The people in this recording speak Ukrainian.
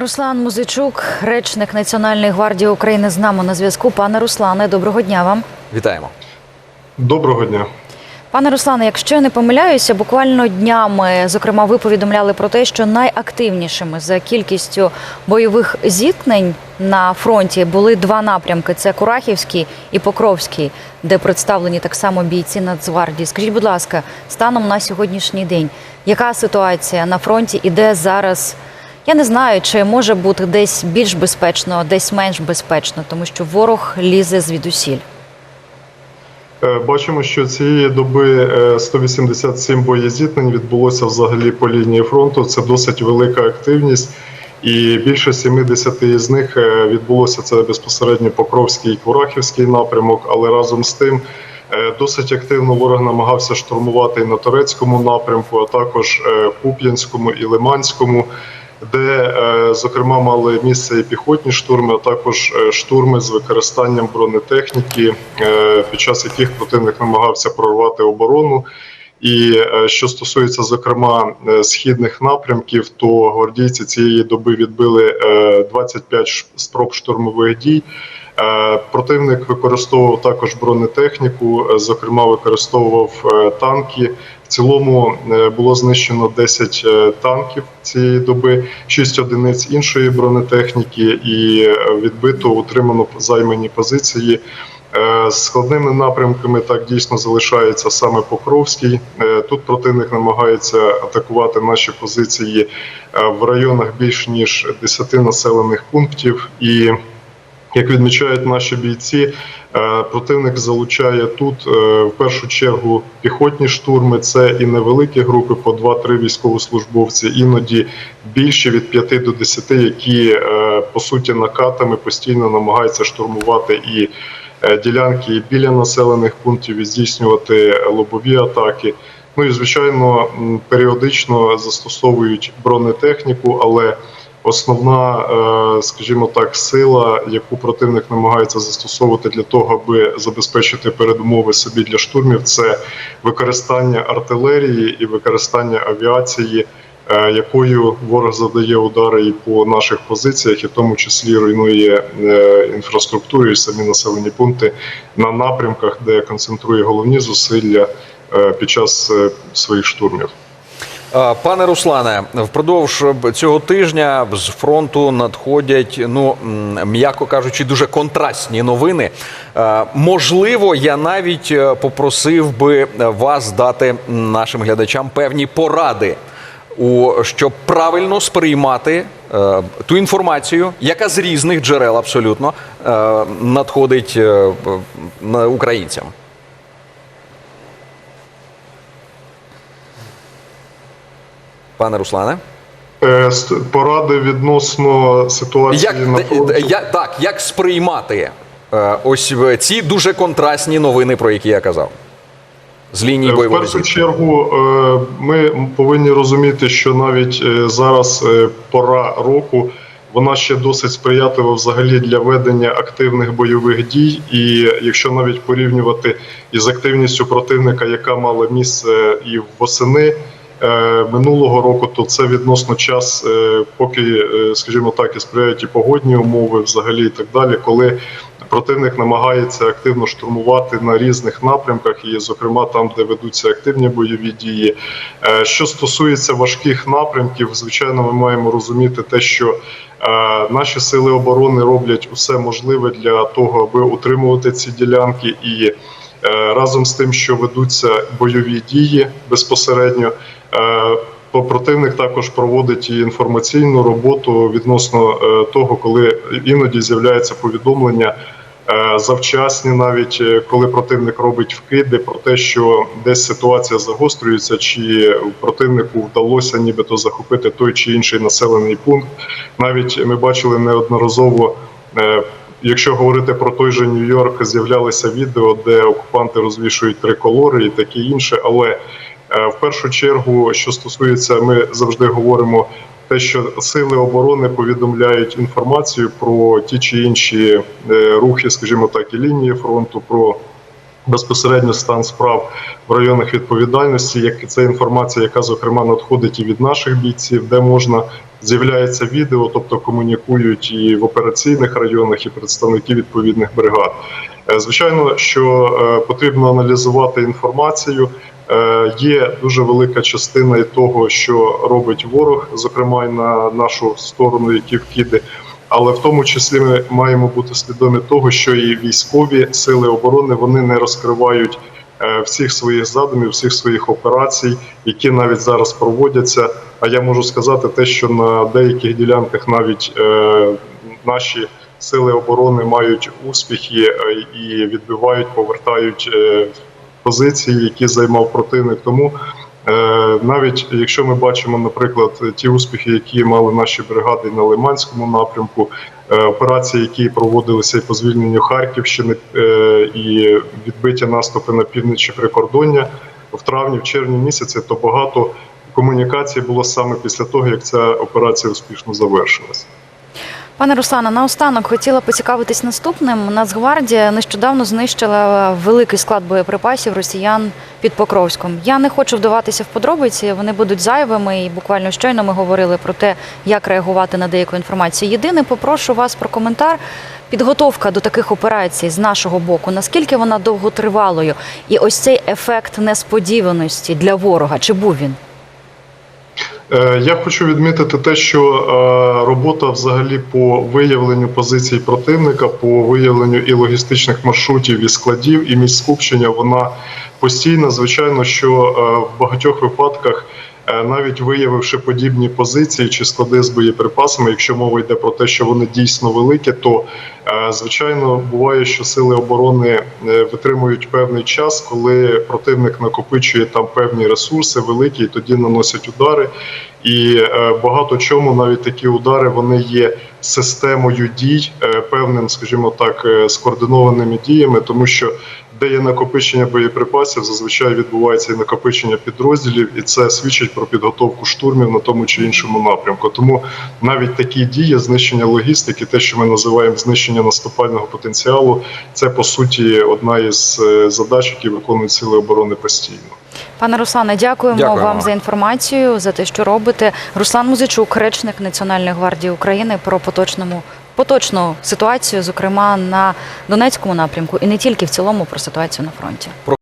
Руслан Музичук, речник Національної гвардії України з нами на зв'язку. Пане Руслане, доброго дня вам. Вітаємо. Доброго дня. Пане Руслане, якщо я не помиляюся, буквально днями, зокрема, ви повідомляли про те, що найактивнішими за кількістю бойових зіткнень на фронті були два напрямки: це Курахівський і Покровський, де представлені так само бійці Нацгвардії. Скажіть, будь ласка, станом на сьогоднішній день, яка ситуація на фронті і де зараз? Я не знаю, чи може бути десь більш безпечно, десь менш безпечно, тому що ворог лізе звідусіль. Е, Бачимо, що цієї доби е, 187 боєзіткнень відбулося взагалі по лінії фронту. Це досить велика активність, і більше 70 із них е, відбулося це безпосередньо Покровський і Курахівський напрямок. Але разом з тим е, досить активно ворог намагався штурмувати і на турецькому напрямку, а також е, Куп'янському і Лиманському. Де, е, зокрема, мали місце і піхотні штурми, а також е, штурми з використанням бронетехніки, е, під час яких противник намагався прорвати оборону. І що стосується зокрема східних напрямків, то гвардійці цієї доби відбили е, 25 ш- спроб штурмових дій. Противник використовував також бронетехніку, зокрема використовував танки. Цілому е, було знищено 10 е, танків цієї доби, 6 одиниць іншої бронетехніки, і е, відбито утримано займані позиції. Складними напрямками так дійсно залишається саме Покровський. Тут противник намагається атакувати наші позиції в районах більш ніж 10 населених пунктів. І як відмічають наші бійці, е, противник залучає тут е, в першу чергу піхотні штурми. Це і невеликі групи по 2-3 військовослужбовці, іноді більше від 5 до 10, які е, по суті накатами постійно намагаються штурмувати і ділянки біля населених пунктів і здійснювати лобові атаки. Ну і звичайно, періодично застосовують бронетехніку, але основна, е, скажімо так, сила, яку противник намагається застосовувати для того, аби забезпечити передумови собі для штурмів, це використання артилерії і використання авіації. е, Якою ворог завдає удари і по наших позиціях, і в тому числі руйнує е, інфраструктуру і самі населені пункти на напрямках, де концентрує головні зусилля під час своїх штурмів. Е, Пане Руслане, впродовж цього тижня з фронту надходять, ну м'яко кажучи, дуже контрастні новини. Е, Можливо, я навіть е, попросив би вас дати нашим глядачам певні поради, щоб правильно сприймати е, ту інформацію, яка з різних джерел абсолютно е, надходить е, українцям. Пане Руслане. Е, Поради відносно ситуації Як, на фронті. я, так, як сприймати е, ось е, ці дуже контрастні новини, про які я казав? З лінії Е, В першу чергу е, ми повинні розуміти, що навіть е, зараз е, пора року вона ще досить сприятлива взагалі для ведення активних бойових дій. І якщо навіть порівнювати із активністю противника, яка мала місце і восени. Е, Минулого року то це відносно час, е, поки, е, скажімо так, і сприяють і погодні умови, взагалі, і так далі, коли противник намагається активно штурмувати на різних напрямках, і, зокрема, там, де ведуться активні бойові дії. Що стосується важких напрямків, звичайно, ми маємо розуміти те, що наші сили оборони роблять усе можливе для того, аби утримувати ці ділянки і. Е, Разом з тим, що ведуться бойові дії безпосередньо, е, противник також проводить і інформаційну роботу відносно е, того, коли іноді з'являється повідомлення завчасні, навіть коли противник робить вкиди про те, що десь ситуація загострюється, чи противнику вдалося нібито захопити той чи інший населений пункт. Навіть ми бачили неодноразово. Якщо говорити про той же Нью-Йорк, з'являлися відео, де окупанти розвішують триколори і таке інше. Але е, в першу чергу, що стосується, ми завжди говоримо те, що сили оборони повідомляють інформацію про ті чи інші е, рухи, скажімо так, і лінії фронту, про безпосередньо стан справ в районах відповідальності. Як це інформація, яка зокрема надходить і від наших бійців, де можна з'являється відео, тобто комунікують і в операційних районах, і представники відповідних бригад. Е, Звичайно, що е, потрібно аналізувати інформацію. Е, Є дуже велика частина і того, що робить ворог, зокрема і на нашу сторону, які вкиди. Але в тому числі ми маємо бути свідомі того, що і військові сили оборони вони не розкривають е, всіх своїх задумів, всіх своїх операцій, які навіть зараз проводяться. А я можу сказати те, що на деяких ділянках навіть е, наші сили оборони мають успіхи е, і відбивають, повертають е, позиції, які займав противник. Тому навіть якщо ми бачимо, наприклад, ті успіхи, які мали наші бригади на Лиманському напрямку, е, операції, які проводилися і по звільненню Харківщини, е, і відбиття наступи на півночі прикордоння в травні, в червні місяці, то багато комунікацій було саме після того, як ця операція успішно завершилася. Пане Руслане, наостанок хотіла поцікавитись наступним. Нацгвардія нещодавно знищила великий склад боєприпасів росіян під Покровськом. Я не хочу вдаватися в подробиці, вони будуть зайвими, і буквально щойно ми говорили про те, як реагувати на деяку інформацію. Єдине, попрошу вас про коментар. Підготовка до таких операцій з нашого боку, наскільки вона довготривалою, і ось цей ефект несподіваності для ворога, чи був він? Е, Я хочу відмітити те, що е, робота взагалі по виявленню позицій противника, по виявленню і логістичних маршрутів, і складів, і місць скупчення, вона постійна. Звичайно, що е, в багатьох випадках, е, навіть виявивши подібні позиції чи склади з боєприпасами, якщо мова йде про те, що вони дійсно великі, то е, звичайно буває, що сили оборони витримують певний час, коли противник накопичує там певні ресурси великі, і тоді наносять удари. І багато чому навіть такі удари вони є системою дій, певним, скажімо так, скоординованими діями, тому що де є накопичення боєприпасів, зазвичай відбувається і накопичення підрозділів, і це свідчить про підготовку штурмів на тому чи іншому напрямку. Тому навіть такі дії, знищення логістики, те, що ми називаємо знищення наступального потенціалу, це по суті одна із е, задач, які виконують сили оборони постійно. Пане Руслане, дякуємо, Дякуємо. вам за інформацію, за те, що робите. Руслан Музичук, речник Національної гвардії України, про поточному поточну ситуацію, зокрема на Донецькому напрямку, і не тільки в цілому про ситуацію на фронті.